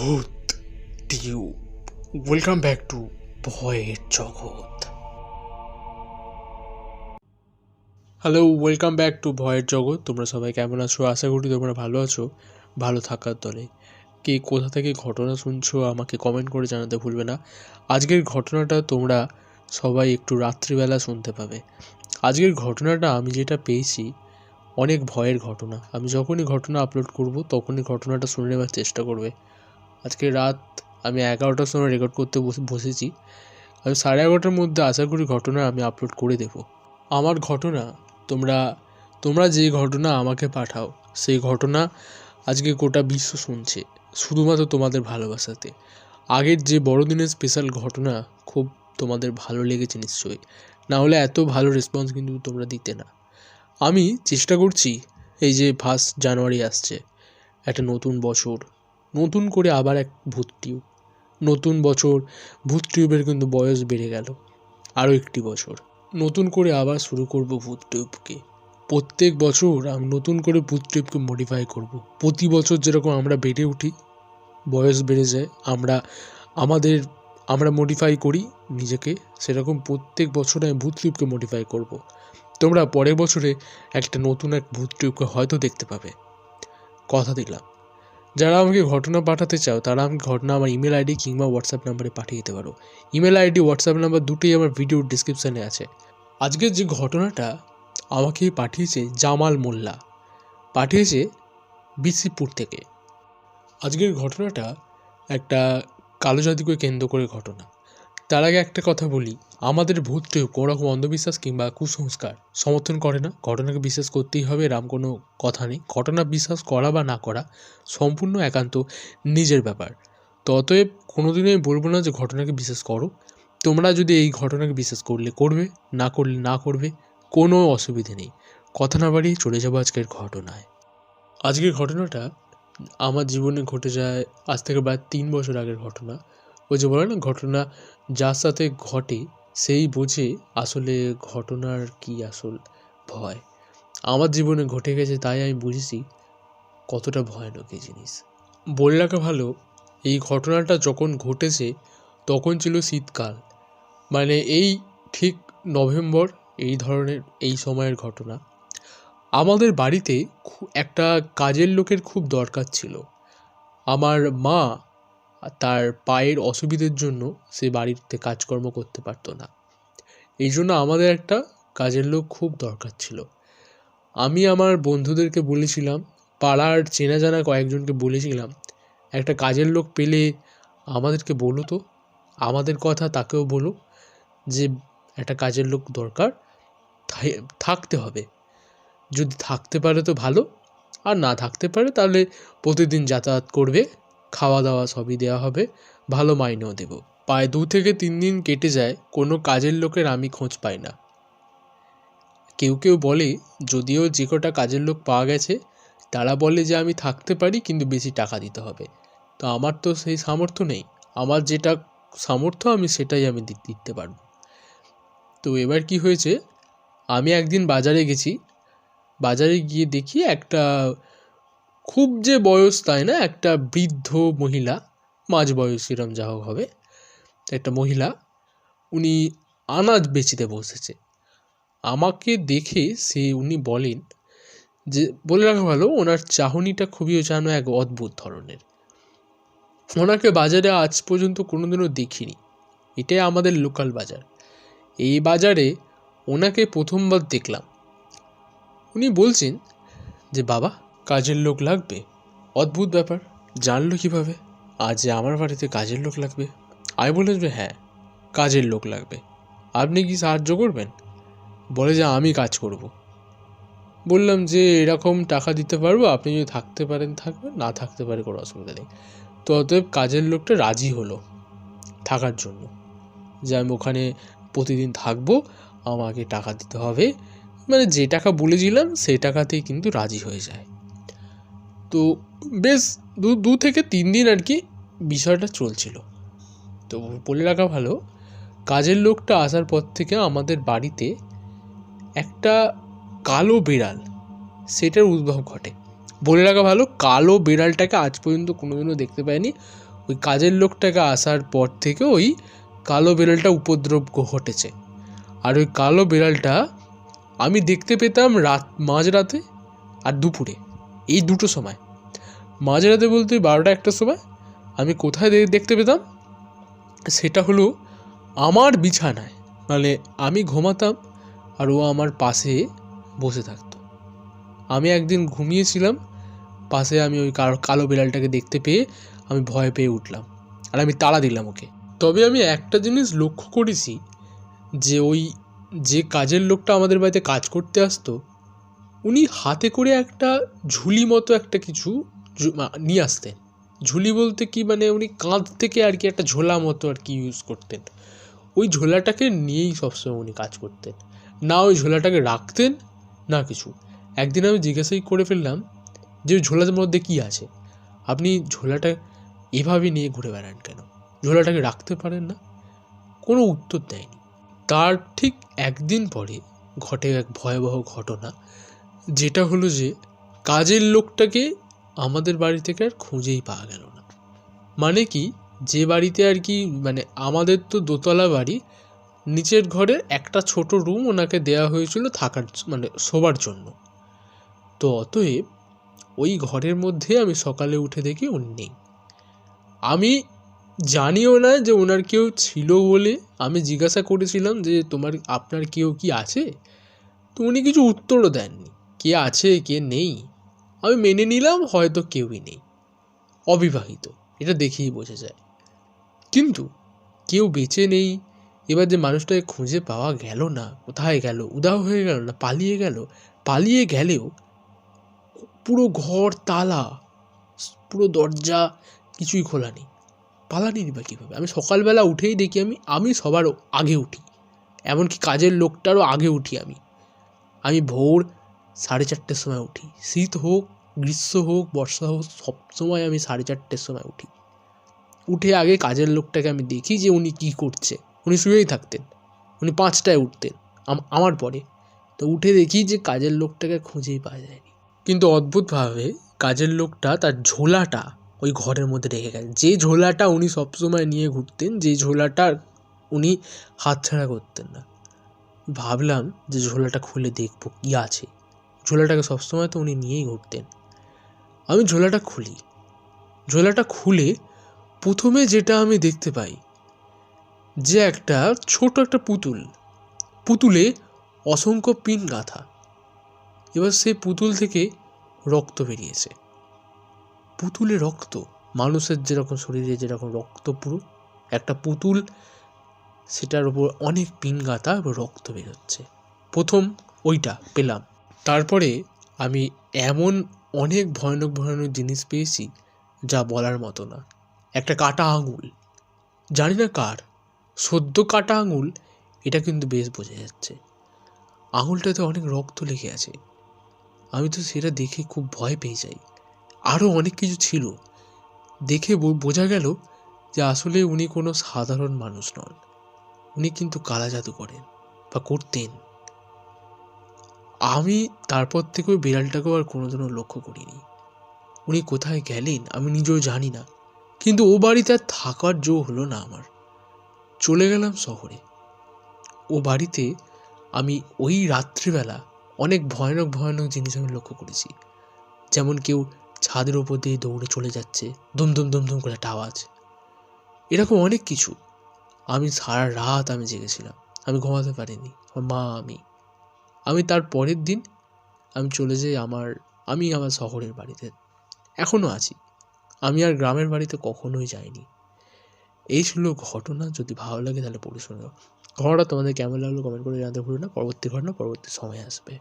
ভূত টিউ welcome back to ভয়ের জগৎ। হ্যালো ওয়েলকাম ব্যাক টু ভয়ের জগৎ। তোমরা সবাই কেমন আছো? আশা করি তোমরা ভালো আছো। ভালো থাকার দলে। কে কোথা থেকে ঘটনা শুনছো, আমাকে কমেন্ট করে জানাতে ভুলবে না। আজকের ঘটনাটা তোমরা সবাই একটু রাত্রিবেলা শুনতে পাবে। আজকের ঘটনাটা আমি যেটা পেয়েছি, অনেক ভয়ের ঘটনা। আমি যখনই ঘটনা আপলোড করব, তখনই ঘটনাটা শুনে নেওয়ার চেষ্টা করবে। আজকে রাত আমি এগারোটার সময় রেকর্ড করতে বসে, বসেছি। আমি সাড়ে এগারোটার মধ্যে আশা করি ঘটনা আমি আপলোড করে দেব। আমার ঘটনা, তোমরা তোমরা যে ঘটনা আমাকে পাঠাও, সেই ঘটনা আজকে গোটা বিশ্ব শুনছে, শুধুমাত্র তোমাদের ভালোবাসাতে। আগের যে বড়দিনের স্পেশাল ঘটনা, খুব তোমাদের ভালো লেগেছে নিশ্চয়ই। না হলে এত ভালো রেসপন্স কিন্তু তোমরা দিতে না। আমি চেষ্টা করছি, এই যে ফার্স্ট জানুয়ারি আসছে, একটা নতুন বছর নতুন করে আবার এক ভূত টিউব। নতুন বছর, ভূত টিউবের কিন্তু বয়স বেড়ে গেল। আরও একটি বছর। নতুন করে আবার শুরু করব ভূত টিউবকে। প্রত্যেক বছর আমি নতুন করে ভূত টিউবকে মডিফাই করব। প্রতি বছর যেরকম আমরা বেড়ে উঠি, বয়স বেড়ে যায়, আমরা, আমাদের, আমরা মডিফাই করি, নিজেকে, সেরকম প্রত্যেক বছর আমি ভূত টিউবকে মডিফাই করব। তোমরা পরের বছরে একটা নতুন এক ভূত টিউবকে হয়তো দেখতে পাবে। কথা দিলাম। যারা আমাকে ঘটনা পাঠাতে চাও, তারা আমাকে ঘটনা আমার ইমেল আইডি কিংবা হোয়াটসঅ্যাপ নাম্বারে পাঠিয়ে দিতে পারো। ইমেল আইডি হোয়াটসঅ্যাপ নাম্বার দুটোই আমার ভিডিওর ডিসক্রিপশানে আছে। আজকের যে ঘটনাটা আমাকে পাঠিয়েছে জামাল মোল্লা, পাঠিয়েছে বিসিপুর থেকে। আজকের ঘটনাটা একটা কালো জাতিকে কেন্দ্র করে ঘটনা। তার আগে একটা কথা বলি। আমাদের ভূত কেউ কোনো রকম অন্ধবিশ্বাস কিংবা কুসংস্কার সমর্থন করে না। ঘটনাকে বিশ্বাস করতেই হবে, এরম কোনো কথা নেই। ঘটনা বিশ্বাস করা বা না করা সম্পূর্ণ একান্ত নিজের ব্যাপার। তো অতএব কোনোদিনই বলব না যে ঘটনাকে বিশ্বাস করো। তোমরা যদি এই ঘটনাকে বিশ্বাস করলে করবে, না করলে না করবে, কোনো অসুবিধে নেই। কথা না বাড়িয়ে চলে যাব আজকের ঘটনায়। আজকের ঘটনাটা আমার জীবনে ঘটে যায়, আজ থেকে প্রায় তিন বছর আগের ঘটনা। ওই যে বলে না, ঘটনা যার সাথে ঘটে, সেই বোঝে আসলে ঘটনার কি আসল ভয়। আমার জীবনে ঘটে গেছে তাই আমি বুঝেছি কতটা ভয়ানক এই জিনিস। বলে রাখা ভালো, এই ঘটনাটা যখন ঘটেছে, তখন ছিল শীতকাল। মানে এই ঠিক নভেম্বর, এই ধরনের এই সময়ের ঘটনা। আমাদের বাড়িতে একটা কাজের লোকের খুব দরকার ছিল। আমার মা তার পায়ের অসুবিধের জন্য সে বাড়িতে কাজকর্ম করতে পারতো না। এই জন্য আমাদের একটা কাজের লোক খুব দরকার ছিল। আমি আমার বন্ধুদেরকে বলেছিলাম, পাড়ার চেনা জানা কয়েকজনকে বলেছিলাম, একটা কাজের লোক পেলে আমাদেরকে বলো তো, আমাদের কথা তাকেও বলো যে একটা কাজের লোক দরকার থাকতে হবে। যদি থাকতে পারে তো ভালো, আর না থাকতে পারে তাহলে প্রতিদিন যাতায়াত করবে খাওয়া দাওয়া সবই দেওয়া হবে, ভালো মাইনেও দেবো। প্রায় দু থেকে তিন দিন কেটে যায়, কোনো কাজের লোকের আমি খোঁজ পাই না। কেউ কেউ বলে, যদিও যে কটা কাজের লোক পাওয়া গেছে, তারা বলে যে আমি থাকতে পারি, কিন্তু বেশি টাকা দিতে হবে। তো আমার তো সেই সামর্থ্য নেই। আমার যেটা সামর্থ্য, আমি সেটাই আমি দিতে পারব। তো এবার কি হয়েছে? আমি একদিন বাজারে গেছি। বাজারে গিয়ে দেখি একটা খুব যে বয়স তাই না? একটা বৃদ্ধ মহিলা, মাঝ বয়স এরম যা হোক হবে, একটা মহিলা, উনি আনাজ বেচিতে বসেছে। আমাকে দেখে সে উনি বলেন যে, বলে রাখা ভালো, ওনার চাহনিটা খুবই যেন এক অদ্ভুত ধরনের। ওনাকে বাজারে আজ পর্যন্ত কোনোদিনও দেখিনি। এটাই আমাদের লোকাল বাজার। এই বাজারে ওনাকে প্রথমবার দেখলাম। উনি বলছেন যে, বাবা কাজের লোক লাগবে? অদ্ভুত ব্যাপার। জানলো কীভাবে? আজ যে আমার বাড়িতে কাজের লোক লাগবে? আমি বললাম যে হ্যাঁ কাজের লোক লাগবে। আপনি কি সাহায্য করবেন? বলে যে আমি কাজ করব। বললাম যে এরকম টাকা দিতে পারব, আপনি যদি থাকতে পারেন, থাকবেন, না থাকতে পারে কোনো অসুবিধা নেই। তো অতএব কাজের লোকটা রাজি হলো থাকার জন্য। যে আমি ওখানে প্রতিদিন থাকব, আমাকে টাকা দিতে হবে। মানে যে টাকা বলেছিলাম সেই টাকাতেই কিন্তু রাজি হয়ে যায়। তো বেশ দু দু থেকে তিন দিন আর কি বিষয়টা চলছিল। তো বলে রাখা ভালো, কাজের লোকটা আসার পর থেকে আমাদের বাড়িতে একটা কালো বিড়াল, সেটার উদ্ভব ঘটে। বলে রাখা ভালো, কালো বিড়ালটাকে আজ পর্যন্ত কোনোদিনও দেখতে পাইনি। ওই কাজের লোকটাকে আসার পর থেকে ওই কালো বিড়ালটা উপদ্রব ঘটেছে। আর ওই কালো বিড়ালটা আমি দেখতে পেতাম রাত মাঝরাতে আর দুপুরে। এই দুটো সময়। মাঝরাতে বলতে বারোটা একটা সময় আমি কোথায় দেখতে পেতাম? সেটা হলো আমার বিছানায়। মানে আমি ঘুমাতাম আর ও আমার পাশে বসে থাকতো। আমি একদিন ঘুমিয়েছিলাম, পাশে আমি ওই কালো বিড়ালটাকে দেখতে পেয়ে আমি ভয় পেয়ে উঠলাম আর আমি তাড়া দিলাম ওকে। তবে আমি একটা জিনিস লক্ষ্য করেছি যে ওই যে কাজের লোকটা আমাদের বাড়িতে কাজ করতে আসতো উনি হাতে করে একটা ঝুলি মতো একটা কিছু নিয়ে আসতেন। ঝুলি বলতে কি মানে উনি কাঁধ থেকে আর কি একটা ঝোলা মতো আর কি ইউজ করতেন। ওই ঝোলাটাকে নিয়েই সবসময় উনি কাজ করতেন। না ওই ঝোলাটাকে রাখতেন, না কিছু। একদিন আমি জিজ্ঞাসাই করে ফেললাম যে ঝোলার মধ্যে কি আছে? আপনি ঝোলাটা এভাবে নিয়ে ঘুরে বেড়ান কেন? ঝোলাটাকে রাখতে পারেন না? কোনো উত্তর দেয়নি। তার ঠিক একদিন পরে ঘটে এক ভয়াবহ ঘটনা। যেটা হলো যে, কাজের লোকটাকে আমাদের বাড়ি থেকে আর খুঁজেই পাওয়া গেল না। মানে কি, যে বাড়িতে আর কি মানে আমাদের তো দোতলা বাড়ি, নিচের ঘরে একটা ছোট রুম ওনাকে দেওয়া হয়েছিল থাকার মানে শোবার জন্য। তো অতএব, ওই ঘরের মধ্যে আমি সকালে উঠে দেখি উনি নেই। আমি জানিও না যে ওনার কেউ ছিল বলে আমি জিজ্ঞাসা করেছিলাম যে, তোমার, আপনার কেউ কি আছে? তো উনি কিছু উত্তরও দেননি। কে আছে, কে নেই, আমি মেনে নিলাম হয়তো কেউই নেই। অবিবাহিত, এটা দেখেই বোঝা যায়। কিন্তু কেউ বেঁচে নেই, এবার যে মানুষটাকে খুঁজে পাওয়া গেল না, কোথায় গেল উদাও হয়ে গেল না, পালিয়ে গেল, পালিয়ে গেলেও পুরো ঘর, তালা, পুরো দরজা কিছুই খোলা নেই। পালানি বা কীভাবে? আমি সকালবেলা উঠেই দেখি আমি আমি সবার আগে উঠি। এমনকি কাজের লোকটারও আগে উঠি আমি। আমি ভোর সাড়ে চারটের সময় উঠি। শীত হোক, গ্রীষ্ম হোক, বর্ষা হোক, সব সময় আমি সাড়ে চারটের সময় উঠি। উঠে আগে কাজের লোকটাকে আমি দেখি যে উনি কী করছে। উনি শুয়েই থাকতেন। উনি পাঁচটায় উঠতেন, আম- আমার পরে। তো উঠে দেখি যে কাজের লোকটাকে খুঁজেই পাওয়া যায়নি। কিন্তু অদ্ভুতভাবে কাজের লোকটা তার ঝোলাটা ওই ঘরের মধ্যে রেখে গেছে যে ঝোলাটা উনি সবসময় নিয়ে ঘুরতেন, যে ঝোলাটা উনি হাতছাড়া করতেন না। ভাবলাম যে ঝোলাটা খুলে দেখব কী আছে। ঝোলাটাকে সবসময় তো উনি নিয়েই ঘুরতেন। আমি ঝোলাটা খুলি। ঝোলাটা খুলে প্রথমে যেটা আমি দেখতে পাই, যে একটা ছোট একটা পুতুল। পুতুলে অসংখ্য পিন গাঁথা। এবার সেই পুতুল থেকে রক্ত বেরিয়েছে। পুতুলে রক্ত, মানুষের যেরকম শরীরে যেরকম রক্ত পুরো, একটা পুতুল, সেটার উপর অনেক পিন গাঁথা রক্ত বেরোচ্ছে। প্রথম ওইটা পেলাম। তারপরে আমি এমন অনেক ভয়ানক ভয়ানক জিনিস পেয়েছি যা বলার মতো না। একটা কাটা আঙুল। জানি না কার। সদ্য কাটা আঙুল, এটা কিন্তু বেশ বোঝা যাচ্ছে। আঙুলটাতে অনেক রক্ত লেগে আছে। আমি তো সেটা দেখে খুব ভয় পেয়ে যাই। আরও অনেক কিছু ছিল। দেখে বোঝা গেল যে আসলে উনি কোনো সাধারণ মানুষ নন। উনি কিন্তু কালা জাদু করেন বা করতেন। আমি তারপর থেকে ওই বিড়ালটাকেও আর কোনোদিনও লক্ষ্য করিনি। উনি কোথায় গেলেন আমি নিজেও জানি না, কিন্তু ও বাড়িতে আর থাকার জো হলো না আমার। চলে গেলাম শহরে। ও বাড়িতে আমি ওই রাত্রিবেলা অনেক ভয়ানক ভয়ানক জিনিস আমি লক্ষ্য করেছি। যেমন কেউ ছাদের ওপর দিয়ে দৌড়ে চলে যাচ্ছে দুম দুম দুম দুম করে একটা আওয়াজ। এরকম অনেক কিছু। আমি সারা রাত আমি জেগেছিলাম। আমি ঘুমাতে পারিনি। আমার মা, আমি। আমি তার পরের দিন আমি চলে যাই আমার, আমি আমার শহরের বাড়িতে। এখনও আছি। আমি আর গ্রামের বাড়িতে কখনোই যাইনি। এই ছিল ঘটনা। যদি ভালো লাগে তাহলে পড়ে শোনো ঘটনাটা তোমাদের কেমন লাগল কমেন্ট করে জানাতে ভুলো না। পরবর্তী ঘটনা, পরবর্তী সময় আসবে।